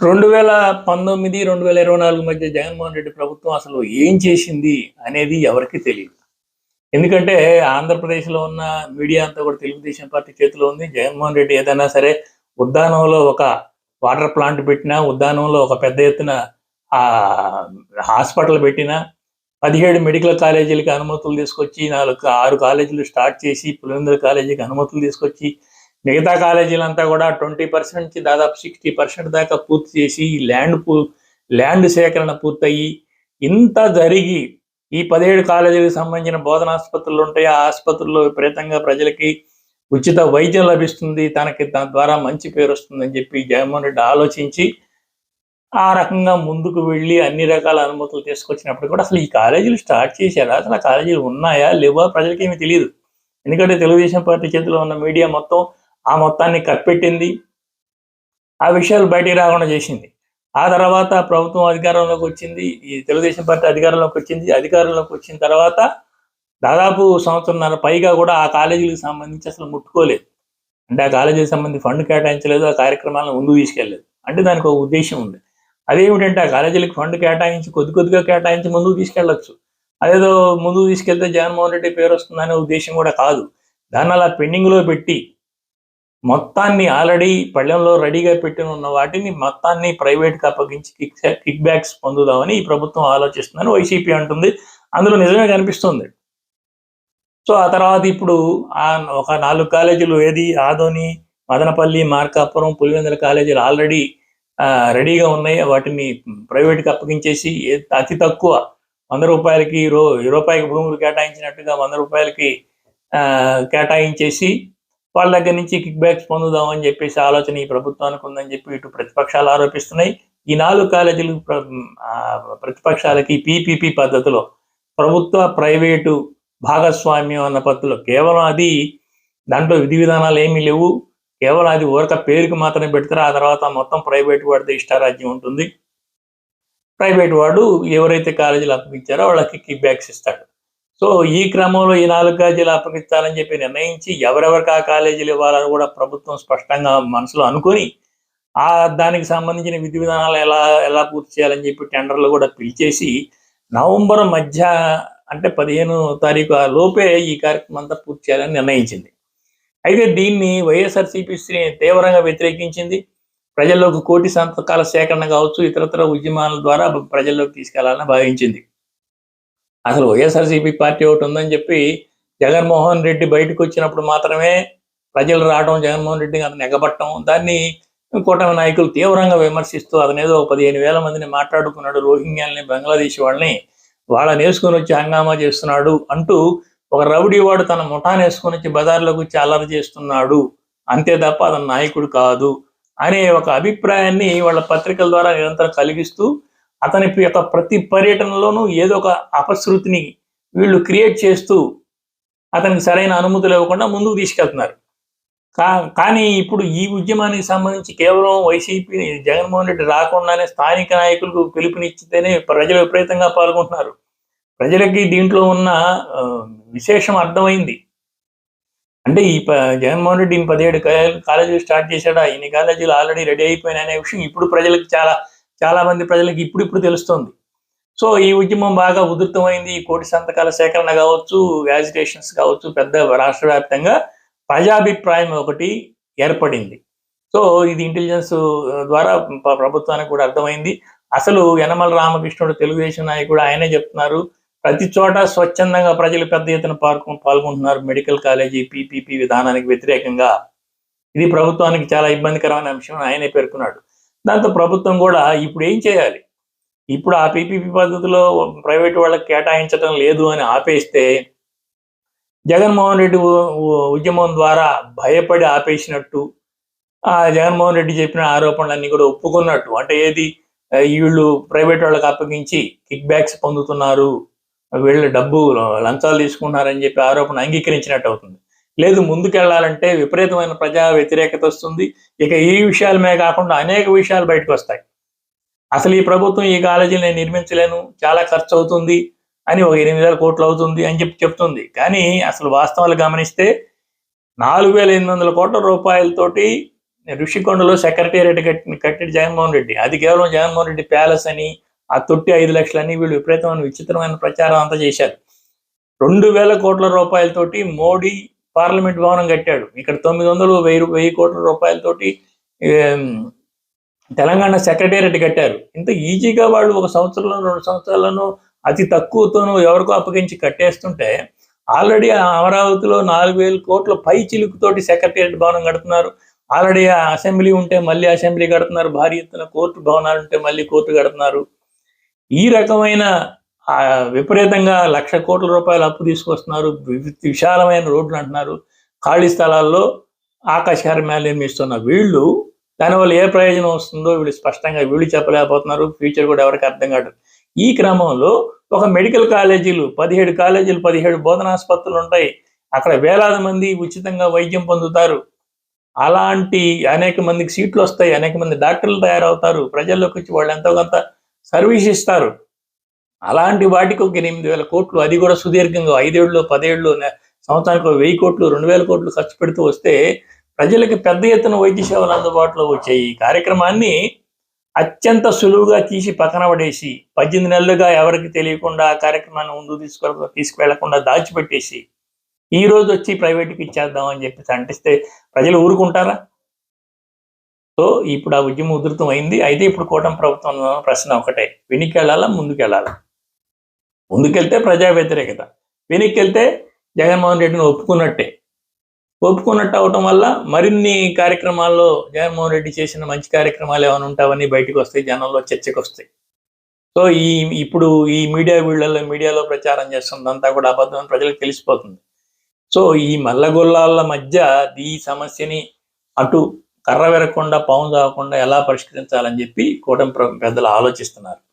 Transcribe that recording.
రెండు వేల పంతొమ్మిది రెండు వేల ఇరవై నాలుగు మధ్య జగన్మోహన్ రెడ్డి ప్రభుత్వం అసలు ఏం చేసింది అనేది ఎవరికి తెలియదు. ఎందుకంటే ఆంధ్రప్రదేశ్లో ఉన్న మీడియా అంతా కూడా తెలుగుదేశం పార్టీ చేతిలో ఉంది. జగన్మోహన్ రెడ్డి ఏదైనా సరే ఉద్దానంలో ఒక వాటర్ ప్లాంట్ పెట్టినా ఉద్దానంలో ఒక పెద్ద ఎత్తున ఆ హాస్పిటల్ పెట్టినా పదిహేడు మెడికల్ కాలేజీలకి అనుమతులు తీసుకొచ్చి నాలుగు ఆరు కాలేజీలు స్టార్ట్ చేసి పులివెందుల కాలేజీకి అనుమతులు తీసుకొచ్చి మిగతా కాలేజీలంతా కూడా ట్వంటీ పర్సెంట్ నుంచి దాదాపు సిక్స్టీ పర్సెంట్ దాకా పూర్తి చేసి ఈ ల్యాండ్ పూ ల్యాండ్ సేకరణ పూర్తయి ఇంత జరిగి ఈ పదిహేడు కాలేజీలకు సంబంధించిన బోధన ఆసుపత్రులు ఉంటాయి. ఆ ఆసుపత్రుల్లో విపరీతంగా ప్రజలకి ఉచిత వైద్యం లభిస్తుంది. తనకి దాని ద్వారా మంచి పేరు వస్తుందని చెప్పి జగన్మోహన్ రెడ్డి ఆలోచించి ఆ రకంగా ముందుకు వెళ్ళి అన్ని రకాల అనుమతులు తీసుకొచ్చినప్పుడు కూడా అసలు ఈ కాలేజీలు స్టార్ట్ చేశారా? అసలు ఆ కాలేజీలు ఉన్నాయా? లేవా? ప్రజలకి ఏమీ తెలియదు ఎందుకంటే తెలుగుదేశం పార్టీ చేతిలో ఉన్న మీడియా మొత్తం ఆ మొత్తాన్ని కప్పెట్టింది. ఆ విషయాలు బయటికి రాకుండా చేసింది. ఆ తర్వాత ప్రభుత్వం అధికారంలోకి వచ్చింది. ఈ తెలుగుదేశం పార్టీ అధికారంలోకి వచ్చింది. అధికారంలోకి వచ్చిన తర్వాత దాదాపు సంవత్సరంన్నర పైగా కూడా ఆ కాలేజీలకు సంబంధించి అసలు ముట్టుకోలేదు. అంటే ఆ కాలేజీకి సంబంధించి ఫండ్ కేటాయించలేదు. ఆ కార్యక్రమాలను ముందుకు తీసుకెళ్ళలేదు అంటే దానికి ఒక ఉద్దేశం ఉంది. అదేమిటంటే ఆ కాలేజీలకు ఫండ్ కేటాయించి కొద్ది కొద్దిగా కేటాయించి ముందుకు తీసుకెళ్ళొచ్చు అదేదో ముందుకు తీసుకెళ్తే జగన్మోహన్ రెడ్డి పేరు వస్తుందనే ఉద్దేశం కూడా కాదు. దాన్ని అలా పెండింగ్లో పెట్టి మొత్తాన్ని ఆల్రెడీ పళ్ళెంలో రెడీగా పెట్టి ఉన్న వాటిని మొత్తాన్ని ప్రైవేట్కి అప్పగించి కిక్ కిక్ బ్యాక్స్ పొందుదామని ఈ ప్రభుత్వం ఆలోచిస్తుందని వైసీపీ అంటుంది. అందులో నిజమే కనిపిస్తుంది. సో ఆ తర్వాత ఇప్పుడు ఆ ఒక నాలుగు కాలేజీలు ఏది? ఆదోని మదనపల్లి మార్కాపురం పులివెందుల కాలేజీలు ఆల్రెడీ రెడీగా ఉన్నాయి. వాటిని ప్రైవేట్కి అప్పగించేసి అతి తక్కువ వంద రూపాయలకి రూ రూపాయికి భూములు కేటాయించినట్టుగా వంద రూపాయలకి కేటాయించేసి వాళ్ళ దగ్గర నుంచి కిక్ బ్యాక్స్ పొందుదామని చెప్పేసి ఆలోచన ఈ ప్రభుత్వానికి ఉందని చెప్పి ఇటు ప్రతిపక్షాలు ఆరోపిస్తున్నాయి. ఈ నాలుగు కాలేజీలు ప్ర- ప్రతిపక్షాలకి పీపీపీ పద్ధతిలో ప్రభుత్వ ప్రైవేటు భాగస్వామ్యం అన్న పద్ధతిలో కేవలం అది దాంట్లో విధి విధానాలు ఏమీ లేవు. కేవలం అది ఊరక పేరుకి మాత్రమే పెడతారు. ఆ తర్వాత మొత్తం ప్రైవేట్ వాడితే ఇష్టారాజ్యం ఉంటుంది. ప్రైవేట్ వాడు ఎవరైతే కాలేజీలు అప్పగించారో వాళ్ళకి కిక్ బ్యాక్స్ ఇస్తాడు. సో ఈ క్రమంలో ఈ నాలుగు కాలేజీలు అప్పగించాలని చెప్పి నిర్ణయించి ఎవరెవరికి ఆ కాలేజీలు ఇవ్వాలని కూడా ప్రభుత్వం స్పష్టంగా మనసులో అనుకొని ఆ దానికి సంబంధించిన విధి విధానాలు ఎలా ఎలా పూర్తి చేయాలని చెప్పి టెండర్లు కూడా పిలిచేసి నవంబర్ మధ్య అంటే పదిహేను తారీఖు ఆ లోపే ఈ కార్యక్రమం అంతా పూర్తి చేయాలని నిర్ణయించింది. అయితే దీన్ని వైఎస్ఆర్సీపీ తీవ్రంగా వ్యతిరేకించింది. ప్రజల్లోకి కోటి సంతకాల సేకరణ కావచ్చు ఇతరత్ర ఉద్యమాల ద్వారా ప్రజల్లోకి తీసుకెళ్ళాలని భావించింది. అసలు వైఎస్ఆర్సీపీ పార్టీ ఒకటి ఉందని చెప్పి జగన్మోహన్ రెడ్డి బయటకు వచ్చినప్పుడు మాత్రమే ప్రజలు రావడం జగన్మోహన్ రెడ్డి అతను ఎగబట్టడం దాన్ని కూటమి నాయకులు తీవ్రంగా విమర్శిస్తూ అతను ఏదో పదిహేను వేల మందిని మాట్లాడుకున్నాడు రోహింగ్యాలని బంగ్లాదేశ్ వాళ్ళని వాళ్ళని వేసుకొని వచ్చి హంగామా చేస్తున్నాడు అంటూ ఒక రౌడీ వాడు తన ముఠాన్ని వేసుకొని వచ్చి బజార్లోకి వచ్చి అల్లరి చేస్తున్నాడు. అంతే తప్ప అతను నాయకుడు కాదు అనే ఒక అభిప్రాయాన్ని వాళ్ళ పత్రికల ద్వారా నిరంతరం కలిగిస్తూ అతని యొక్క ప్రతి పర్యటనలోనూ ఏదో ఒక అపశృతిని వీళ్ళు క్రియేట్ చేస్తూ అతనికి సరైన అనుమతులు ఇవ్వకుండా ముందుకు తీసుకెళ్తున్నారు. కా కానీ ఇప్పుడు ఈ ఉద్యమానికి సంబంధించి కేవలం వైసీపీ జగన్మోహన్ రెడ్డి రాకుండానే స్థానిక నాయకులకు పిలుపునిచ్చితేనే ప్రజలు విపరీతంగా పాల్గొంటున్నారు. ప్రజలకి దీంట్లో ఉన్న విశేషం అర్థమైంది. అంటే ఈ ప- జగన్మోహన్ రెడ్డి పదిహేడు కాలేజీలు స్టార్ట్ చేశాడా? ఇన్ని కాలేజీలు ఆల్రెడీ రెడీ అయిపోయినాయి అనే విషయం ఇప్పుడు ప్రజలకు చాలా చాలా మంది ప్రజలకు ఇప్పుడు ఇప్పుడు తెలుస్తుంది. సో ఈ ఉద్యమం బాగా ఉధృతమైంది. ఈ కోటి సంతకాల సేకరణ కావచ్చు యాజిటేషన్స్ కావచ్చు పెద్ద రాష్ట్ర వ్యాప్తంగా ప్రజాభిప్రాయం ఒకటి ఏర్పడింది. సో ఇది ఇంటెలిజెన్స్ ద్వారా ప్రభుత్వానికి కూడా అర్థమైంది. అసలు యనమల రామకృష్ణుడు తెలుగుదేశం నాయకుడు ఆయనే చెప్తున్నారు. ప్రతి చోట స్వచ్ఛందంగా ప్రజలు పెద్ద ఎత్తున పాల్గొ పాల్గొంటున్నారు. మెడికల్ కాలేజీ పీపీపీ విధానానికి వ్యతిరేకంగా. ఇది ప్రభుత్వానికి చాలా ఇబ్బందికరమైన అంశం ఆయనే పేర్కొన్నాడు. దాంతో ప్రభుత్వం కూడా ఇప్పుడు ఏం చేయాలి? ఇప్పుడు ఆ పీపీపీ పద్ధతిలో ప్రైవేట్ వాళ్ళకి కేటాయించడం లేదు అని ఆపేస్తే జగన్మోహన్ రెడ్డి ఉద్యమం ద్వారా భయపడి ఆపేసినట్టు ఆ జగన్మోహన్ రెడ్డి చెప్పిన ఆరోపణలన్నీ కూడా ఒప్పుకున్నట్టు. అంటే ఏది? వీళ్ళు ప్రైవేట్ వాళ్ళకి అప్పగించి కిక్ బ్యాక్స్ పొందుతున్నారు. వీళ్ళు డబ్బు లంచాలు తీసుకున్నారని చెప్పి ఆరోపణ అంగీకరించినట్టు అవుతుంది. లేదు ముందుకెళ్ళాలంటే విపరీతమైన ప్రజా వ్యతిరేకత వస్తుంది. ఇక ఈ విషయాలమే కాకుండా అనేక విషయాలు బయటకు వస్తాయి అసలు ఈ ప్రభుత్వం ఈ కాలేజీని నేను నిర్మించలేను చాలా ఖర్చు అవుతుంది అని ఒక ఎనిమిది వేల కోట్లు అవుతుంది అని చెప్పి చెప్తుంది. కానీ అసలు వాస్తవాలు గమనిస్తే నాలుగు వేల ఎనిమిది వందల కోట్ల రూపాయలతోటి ఋషికొండలో సెక్రటేరియట్ కట్టి కట్టాడు జగన్మోహన్ రెడ్డి. అది కేవలం జగన్మోహన్ రెడ్డి ప్యాలెస్ అని ఆ తొట్టి ఐదు లక్షలని వీళ్ళు విపరీతమైన విచిత్రమైన ప్రచారం అంతా చేశారు. రెండు వేల కోట్ల రూపాయలతోటి మోడీ పార్లమెంట్ భవనం కట్టాడు. ఇక్కడ తొమ్మిది వందలు వెయ్యి వెయ్యి కోట్ల రూపాయలతోటి తెలంగాణ సెక్రటేరియట్ కట్టారు. ఇంత ఈజీగా వాళ్ళు ఒక సంవత్సరంలో రెండు సంవత్సరాలను అతి తక్కువతోనూ ఎవరికో అప్పగించి కట్టేస్తుంటే ఆల్రెడీ అమరావతిలో నాలుగు వేల కోట్ల పై చిలుకుతోటి సెక్రటేరియట్ భవనం కడుతున్నారు. ఆల్రెడీ అసెంబ్లీ ఉంటే మళ్ళీ అసెంబ్లీ కడుతున్నారు. భారీ ఎత్తున కోర్టు భవనాలు ఉంటే మళ్ళీ కోర్టు కడుతున్నారు. ఈ రకమైన విపరీతంగా లక్ష కోట్ల రూపాయలు అప్పు తీసుకొస్తున్నారు. విశాలమైన రోడ్లు అంటున్నారు. ఖాళీ స్థలాల్లో ఆకాశహార నిర్మిస్తున్న వీళ్ళు దానివల్ల ఏ ప్రయోజనం వస్తుందో వీళ్ళు స్పష్టంగా వీళ్ళు చెప్పలేకపోతున్నారు. ఫ్యూచర్ కూడా ఎవరికి అర్థం కాదు ఈ క్రమంలో ఒక మెడికల్ కాలేజీలు పదిహేడు కాలేజీలు పదిహేడు బోధనాసుపత్రులు ఉంటాయి. అక్కడ వేలాది మంది ఉచితంగా వైద్యం పొందుతారు. అలాంటి అనేక మందికి సీట్లు వస్తాయి. అనేక మంది డాక్టర్లు తయారవుతారు. ప్రజల్లోకి వచ్చి వాళ్ళు ఎంతో కొంత సర్వీస్ ఇస్తారు. అలాంటి వాటికి ఒక ఎనిమిది వేల కోట్లు అది కూడా సుదీర్ఘంగా ఐదేళ్ళు పదేళ్ళు సంవత్సరానికి ఒక వెయ్యి కోట్లు రెండు వేల కోట్లు ఖర్చు పెడుతూ వస్తే ప్రజలకు పెద్ద ఎత్తున వైద్య సేవలు అందుబాటులో వచ్చాయి. ఈ కార్యక్రమాన్ని అత్యంత సులువుగా తీసి పక్కన పడేసి పద్దెనిమిది నెలలుగా ఎవరికి తెలియకుండా ఆ కార్యక్రమాన్ని ముందుకు తీసుకెళ్ళ తీసుకువెళ్ళకుండా దాచిపెట్టేసి ఈ రోజు వచ్చి ప్రైవేట్కి ఇచ్చేద్దాం అని చెప్పి అంటిస్తే ప్రజలు ఊరుకుంటారా? సో ఇప్పుడు ఆ ఉద్యమం ఉధృతం అయింది. అయితే ఇప్పుడు కూటమి ప్రభుత్వం ప్రశ్న ఒకటే వెనుకెళ్ళాలా ముందుకెళ్ళాలా ముందుకెళ్తే ప్రజా వ్యతిరేకత. వెనక్కి వెళ్తే జగన్మోహన్ రెడ్డిని ఒప్పుకున్నట్టే. ఒప్పుకున్నట్టు అవటం వల్ల మరిన్ని కార్యక్రమాల్లో జగన్మోహన్ రెడ్డి చేసిన మంచి కార్యక్రమాలు ఏమైనా ఉంటావని బయటకు వస్తాయి జనంలో చర్చకు వస్తాయి సో ఈ ఇప్పుడు ఈ మీడియా వీళ్ళల్లో మీడియాలో ప్రచారం చేస్తుందంతా కూడా అబద్ధం ప్రజలకు తెలిసిపోతుంది. సో ఈ మల్లగొల్లాల మధ్య ఈ సమస్యని అటు కర్ర విరగకుండా పాము తాగకుండా ఎలా పరిష్కరించాలని చెప్పి కూటమి పెద్దలు ఆలోచిస్తున్నారు.